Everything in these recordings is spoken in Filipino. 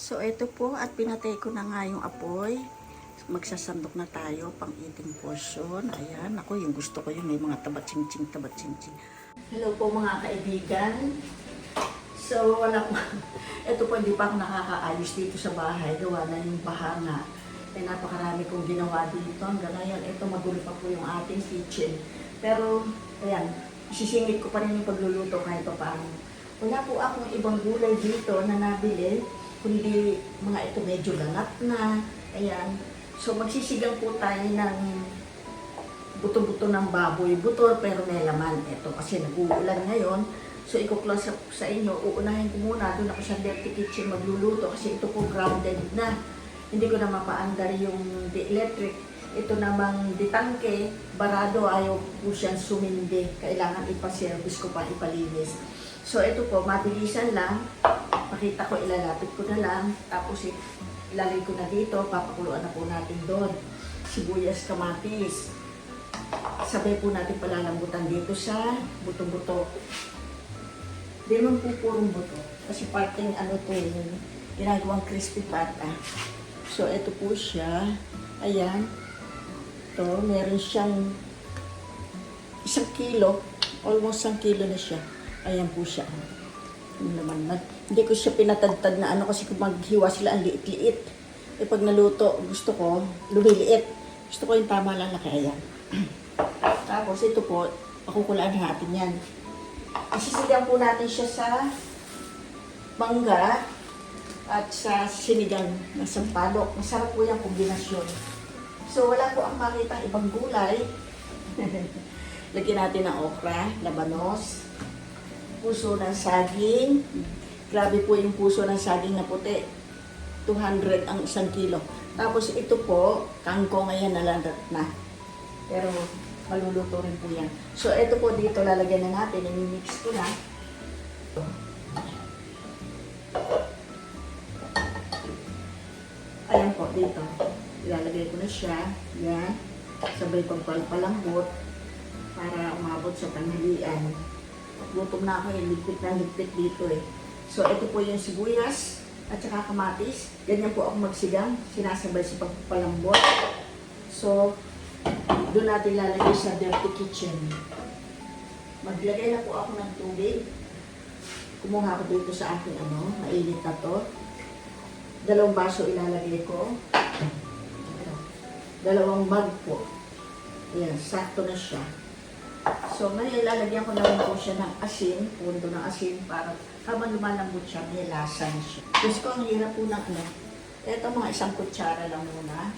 So, ito po at pinatay ko na nga yung apoy. Magsasandok na tayo pang eating portion. Ayan, ako yung gusto ko yun. May mga tabat-ching-ching, tabat-ching-ching. Hello po mga kaibigan. So, wala po. Ito po, hindi pa ako nakakaayos dito sa bahay. Gawa na yung bahanga. Eh, napakarami kong ginawa dito. Hanggang ngayon, ito magulo pa po yung ating kitchen. Pero, ayan, sisingit ko pa rin yung pagluluto kahit pa paano. Wala po akong ibang gulay dito na nabili, kundi mga ito medyo langat na. Ayan. So, magsisigang po tayo ng buto-buto ng baboy. Buto pero may laman. Ito kasi nag-uulan ngayon. So, iko-close up sa inyo. Uunahin ko muna. Doon ako sa dirty kitchen magluluto kasi ito po grounded na. Hindi ko na mapaandar yung di electric. Ito namang ditangke, barado, ayaw po siyang sumindi. Kailangan ipaservice ko pa, ipalinis. So, ito po, mabilisan lang. Pakita ko, ilalapit ko na lang. Tapos, ilalagay ko na dito. Papakuluan na po natin doon. Sibuyas, kamatis. Sabay po natin palalambutan dito sa buto-buto. Di man po purong buto. Kasi parting ano to yung ginagawang crispy pata. So, ito po siya. Ayan. Ito, meron siyang isang kilo. Almost isang kilo na siya. Ayan po siya. Yung laman na. Hindi ko siya pinatadtad na ano kasi kung maghiwa sila ang liit-liit. Eh pag naluto, gusto ko lumiliit. Gusto ko yung tama lang laki. Ayan. Tapos ito po, pakukulaan natin yan. Isisigang po natin siya sa mangga at sa sinigang na sampalok. Masarap po yung kombinasyon. So wala po ang makita ibang gulay. Lagyan natin ng okra, labanos, puso ng saging. Grabe po yung puso ng saging na puti. 200 ang isang kilo. Tapos ito po, kangkong ngayon nalalat na. Pero maluluto rin po yan. So ito po dito lalagyan na natin. I-mix ko na. Ayan po dito. Ilalagay ko na siya. Yan. Sabay pang palambot para umabot sa tanghalian. Gutom na ako eh, ligpit na ligpit dito eh. So, ito po yung sibuyas at saka kamatis. Ganyan po ako magsigang, sinasabay sa pagpalambot. So, doon natin lalagay sa dirty kitchen. Maglagay na po ako ng tubig. Kumuha ko dito sa aking ano, mainit na to. Dalawang baso ilalagay ko. Dalawang mug po. Ayan, sakto na siya. So, ngayon lalagyan ko na rin po siya ng asin, pundo ng asin, para habang lumalambot siya, may lasa na siya. Gusto ko ang hirap po ng ano. Ito mga isang kutsara lang muna.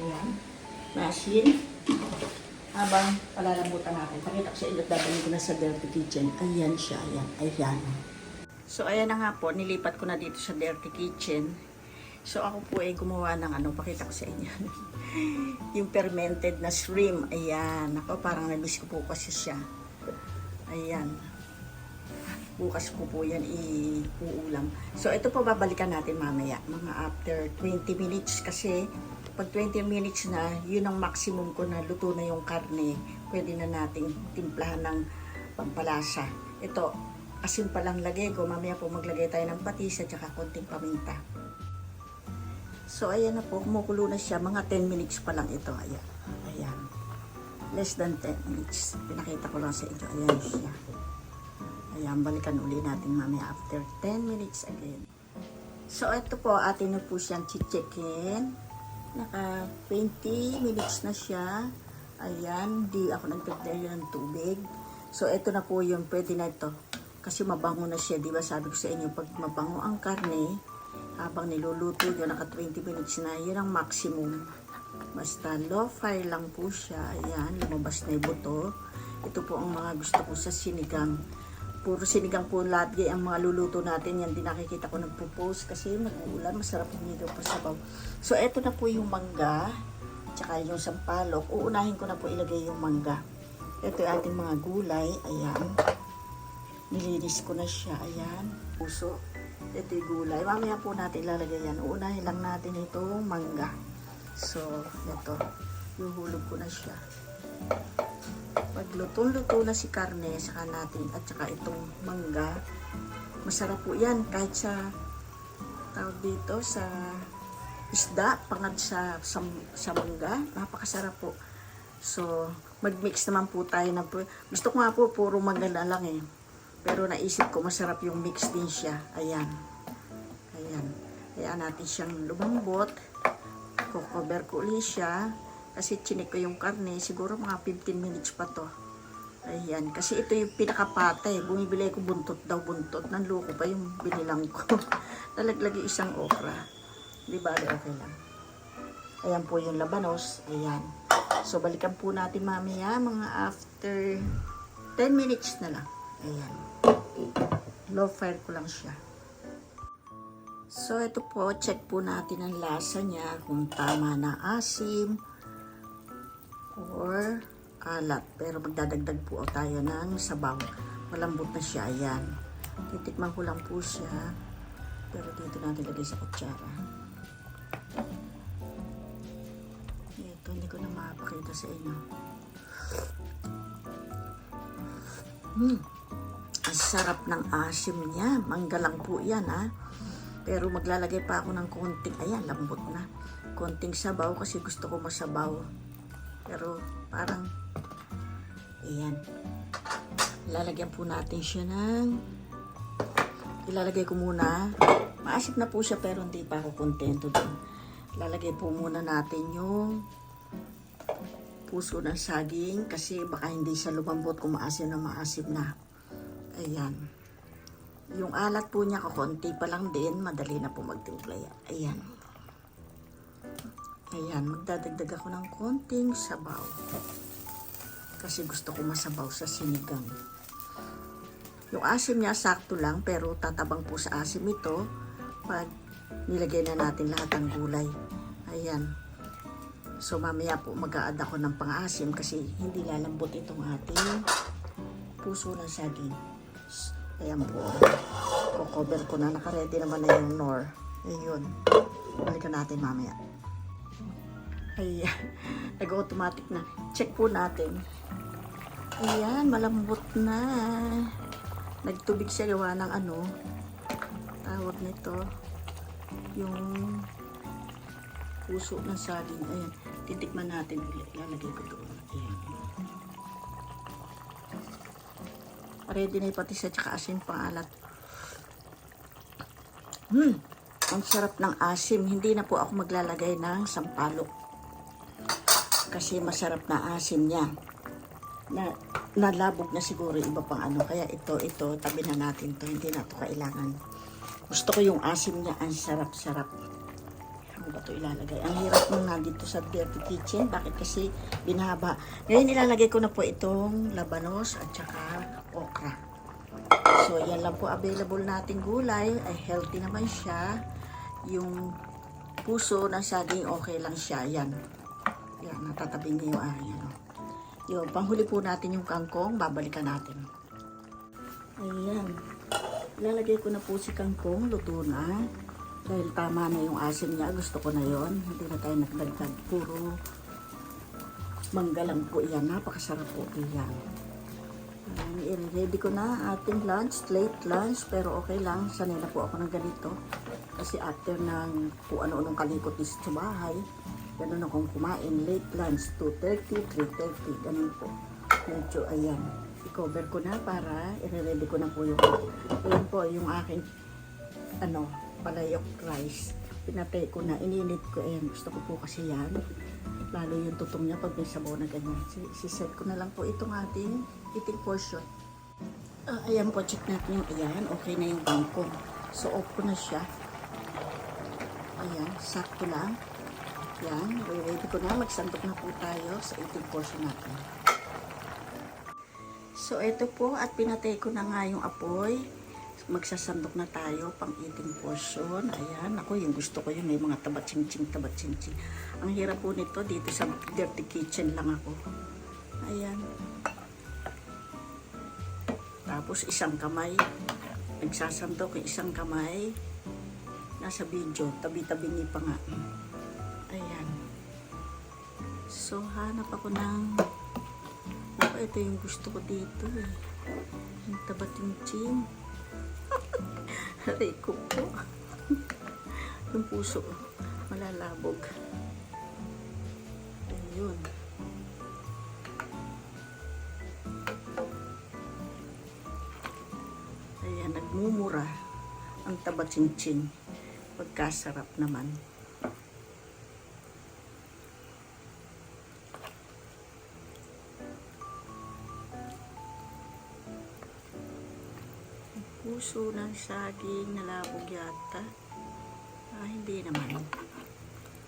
Ayan. Na asin. Habang palalambutan natin. Pakita ko sa inyo, dadalhin ko na sa dirty kitchen. Ayan siya, ayan. Ayan. So, ayan na nga po, nilipat ko na dito sa dirty kitchen. So, ako po ay gumawa ng ano, pakita ko sa inyo. yung fermented na shrimp. Ayan. Ako, parang namiss ko po kasi siya. Ayan. Bukas ko po yan iuulam. So, ito po babalikan natin mamaya. Mga after 20 minutes kasi pag 20 minutes na, yun ang maximum ko na luto na yung karne. Pwede na nating timplahan ng pampalasa. Ito, asin pa lang lagay ko. Mamaya po maglagay tayo ng patis at saka konting paminta. So, ayan na po. Kumukulo na siya. Mga 10 minutes pa lang ito. Ayan. Ayan. Less than 10 minutes. Pinakita ko lang sa inyo. Ayan siya. Ayan, balikan uli natin mamaya after 10 minutes again. So, ito po. Atin na po siyang chichikin. Naka 20 minutes na siya. Ayan. Di ako nagtagdaya ng tubig. So, ito na po yung pwede na ito. Kasi mabango na siya. Di ba sabi ko sa inyo, pag mabango ang karne, habang niluluto yun, naka 20 minutes na, yun ang maximum. Basta low fire lang po siya. Ayan, lumabas na yung buto. Ito po ang mga gusto ko sa sinigang. Puro sinigang po lagi ang mga luluto natin. Yan din nakikita ko nagpo-post kasi nag-uulan. Masarap yung pa sabaw. So, eto na po yung mangga. Tsaka yung sampalok. Uunahin ko na po ilagay yung mangga. Ito yung ating mga gulay. Ayan. Nilinis ko na siya. Ayan. Puso. Ito gulay. Mamaya po natin ilalagay yan. Uunahin lang natin itong mangga. So, ito. Yuhulog ko na siya. Pag lutong-luto na si karne, saka natin, at saka itong mangga, masarap po yan. Kahit sa tawag dito sa isda, pangad sa, sa, sa mangga. Napakasarap po. So, mag-mix naman po tayo pu- Gusto ko nga po, puro mangga na lang eh. Pero naisip ko, masarap yung mix din siya. Ayan. Ayan. Ayan natin siyang lumambot. Kukover ko ulit siya. Kasi chinik ko yung karne. Siguro mga 15 minutes pa to. Ayan. Kasi ito yung pinakapata eh. Bumibili ko buntot daw buntot. Nanloko pa yung binilang ko. Nalaglag yung isang okra. Di ba? Okay lang. Ayan po yung labanos. Ayan. So, balikan po natin mamaya mga after 10 minutes na lang. Ayan. Low fire ko lang siya. So, ito po, check po natin ang lasa niya kung tama na asim or alat. Pero magdadagdag po tayo ng sabaw. Malambot na siya, ayan. Titikman ko lang po siya. Pero dito natin lagay sa kutsara. Ito, hindi ko na mapakita sa inyo. Hmm. Sarap ng asim niya. Mangga lang po yan, ha. Pero maglalagay pa ako ng konting, ayan, lambot na. Konting sabaw kasi gusto ko masabaw. Pero parang, ayan. Lalagyan po natin siya ng, ilalagay ko muna, maasim na po siya pero hindi pa ako kontento doon. Lalagay po muna natin yung puso ng saging kasi baka hindi siya lumambot kung maasim na maasim na. Ayan. Yung alat po niya kakonti pa lang din, madali na po magtimpla yan. Ayan. Ayan, magdadagdag ako ng konting sabaw. Kasi gusto ko masabaw sa sinigang. Yung asim niya sakto lang pero tatabang po sa asim ito pag nilagay na natin lahat ng gulay. Ayan. So mamaya po mag-a-add ako ng pang-asim kasi hindi lalambot itong ating puso ng saging. Ayan po. Kukover ko na. Nakaredy naman na yung nor. Ayun. Balikan natin mamaya. Ayan. Nag-automatic na. Check po natin. Ayan. Malambot na. Nagtubig siya gawa ng ano. Tawag nito. Yung puso ng saging. Ayan. Titikman natin. Lalagay ko doon. Ayan. Ready na yung patis at saka asin pangalat. Hmm, ang sarap ng asim. Hindi na po ako maglalagay ng sampalok. Kasi masarap na asim niya. Na, nalabog na siguro iba pang ano. Kaya ito, ito, tabi na natin to. Hindi na to kailangan. Gusto ko yung asim niya. Ang sarap-sarap. Ano ba ito ilalagay? Ang hirap nung nandito sa dirty kitchen. Bakit kasi binaba. Ngayon ilalagay ko na po itong labanos at saka okra. So, yan lang po available nating gulay. Ay, healthy naman siya. Yung puso ng saging, okay lang siya. Yan. Yan, natatabi niya yung ay, ano. Yung, panghuli po natin yung kangkong, babalikan natin. Ayan. Ilalagay ko na po si kangkong, luto na. Dahil tama na yung asim niya, gusto ko na yon Hindi na tayo nagdagdag. Puro mangga lang po yan. Napakasarap po yan. Ayan, i-ready ko na ating lunch, late lunch, pero okay lang, sanay na po ako ng ganito. Kasi after ng kung ano-anong kalikot dito sa bahay, ganun akong kumain, late lunch, 2.30, 3.30, ganun po. Medyo, ayan, i-cover ko na para i-ready ko na po yung, ayan po, yung aking, ano, palayok rice. Pinatay ko na, ininit ko, ayan, gusto ko po kasi yan. Lalo yung tutong niya pag may sabaw na ganyan. Si- Siset ko na lang po itong ating eating portion. Ah, ayan po, check natin yung ayan. Okay na yung bangkong. So, off ko na siya. Ayan, sakto lang. Yan, ready ko na. Magsandok na po tayo sa eating portion natin. So, ito po at pinatay ko na nga yung apoy. Magsasandok na tayo pang eating portion. Ayan, ako yung gusto ko yun. May mga tabat-ching-ching, tabat-ching-ching. Ang hirap po nito, dito sa dirty kitchen lang ako. Ayan. Tapos isang kamay. Nagsasandok yung isang kamay. Nasa video, tabi-tabi niya pa nga. Ayan. So, hanap ako ng... Ako, ito yung gusto ko dito eh. Yung tabating-ching. Aray ko po. yung puso. Malalabog. Ayun. Ayan, nagmumura ang taba chinchin. Pagkasarap naman. Puso ng saging nalabog yata. Ah, hindi naman.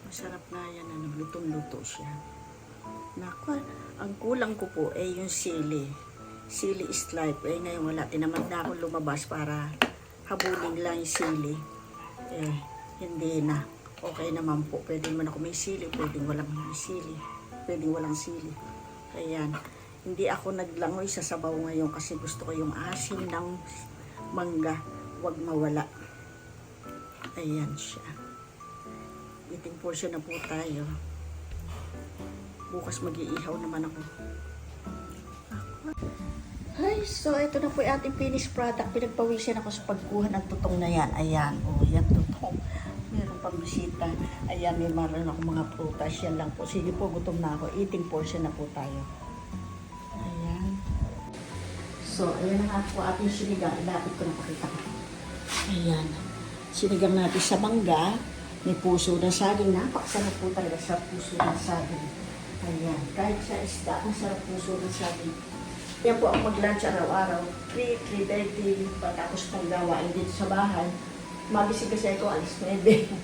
Masarap nga yan na naglutong-luto siya. Naku, ang kulang ko po ay yung sili. Sili is life. Eh, ngayon wala. Tinamad na akong lumabas para habulin lang yung sili. Eh, hindi na. Okay naman po. Pwede naman ako may sili. Pwede walang may sili. Pwede walang sili. Ayan. Hindi ako naglangoy sa sabaw ngayon kasi gusto ko yung asin ng mangga. Huwag mawala. Ayan siya. Eating portion na po tayo. Bukas mag-iihaw naman ako. Ay, so ito na po yung ating finished product. Pinagpawisan ako sa pagkuha ng tutong na yan. Ayan, oh, yan tutong. Meron pang bisita. Ayan, may maroon ako mga prutas. Yan lang po. Sige po, gutom na ako. Eating portion na po tayo. So, ayan na nga po ating sinigang. Ilapit ko na pakita ko. Ayan. Sinigang natin sa mangga. May puso ng saging. Napakasarap po talaga sa puso ng saging. Ayan. Kahit sa isda, masarap puso ng saging. Yan po ang mag-lunch araw-araw. 3, 3.30, pagkatapos pang gawain dito sa bahay. Magising kasi ako alas 9.